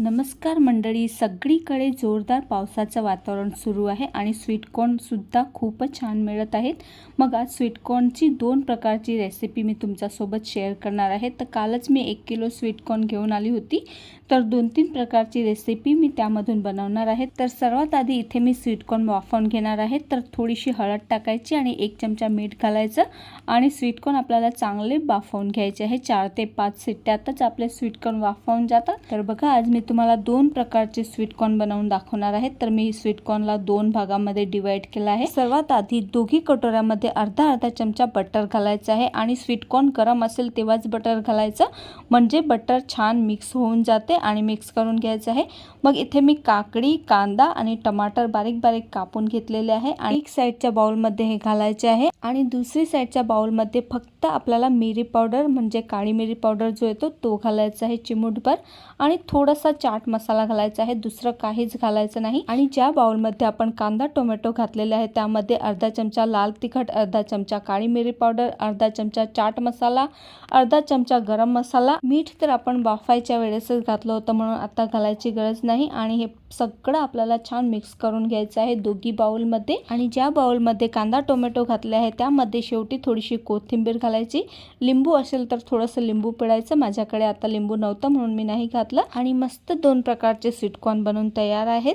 नमस्कार मंडळी. सगळीकडे जोरदार पावसाचं वातावरण सुरू आहे आणि स्वीटकॉर्नसुद्धा खूपच छान मिळत आहेत. मग आज स्वीटकॉर्नची दोन प्रकारची रेसिपी मी तुमच्यासोबत शेअर करणार आहे. तर कालच मी एक किलो स्वीटकॉर्न घेऊन आली होती. तर दोन तीन प्रकारची रेसिपी मी त्यामधून बनवणार आहे. तर सर्वात आधी इथे मी स्वीटकॉर्न वाफवून घेणार आहे. तर थोडीशी हळद टाकायची आणि एक चमचा मीठ घालायचं आणि स्वीटकॉर्न आपल्याला चांगले वाफवून घ्यायचे आहे. चार ते पाच सिट्ट्यातच आपले स्वीटकॉर्न वाफवून जातात. तर बघा आज मी तुम्हाला दोन प्रकारचे स्वीटकॉर्न बनवून दाखवणार आहे. तर मी स्वीटकॉर्नला दोन भागामध्ये डिवाइड केला आहे. सर्वात आधी दोघी कटोऱ्यामध्ये अर्धा अर्धा चमचा बटर घालायचा आहे आणि स्वीटकॉर्न गरम असेल तेव्हाच बटर घालायचं. म्हणजे बटर छान मिक्स होऊन जाते आणि मिक्स करून घ्यायचं आहे. मग इथे मी काकडी कांदा आणि टमाटर बारीक बारीक कापून घेतलेले आहे आणि एक साईडच्या बाउलमध्ये हे घालायचे आहे. आणि दुसरी साईडच्या बाउलमध्ये फक्त आपल्याला मिरी पावडर म्हणजे काळी मिरी पावडर जो येतो तो घालायचा आहे चिमूटभर. आणि थोडासा चाट मसाला घालायचा आहे दुसरं काहीच घालायचं नाही. आणि ज्या बाउलमध्ये आपण कांदा टोमॅटो घातलेले आहे त्यामध्ये अर्धा चमचा लाल तिखट अर्धा चमचा काळी मिरी पावडर अर्धा चमचा चाट मसाला अर्धा चमचा गरम मसाला. मीठ तर आपण वाफायच्या वेळेसच घातलं होतं म्हणून आता घालायची गरज नाही. आणि हे सगळं आपल्याला छान मिक्स करून घ्यायचं आहे दोघी बाउलमध्ये. आणि ज्या बाउलमध्ये कांदा टोमॅटो घातले आहे त्यामध्ये शेवटी थोडीशी कोथिंबीर घालायची. लिंबू असेल तर थोडंसं लिंबू पिळायचं. माझ्याकडे आता लिंबू नव्हतं म्हणून मी नाही घातलं. आणि मस्त तर दोन प्रकारचे स्वीटकॉर्न बनवून तयार आहेत.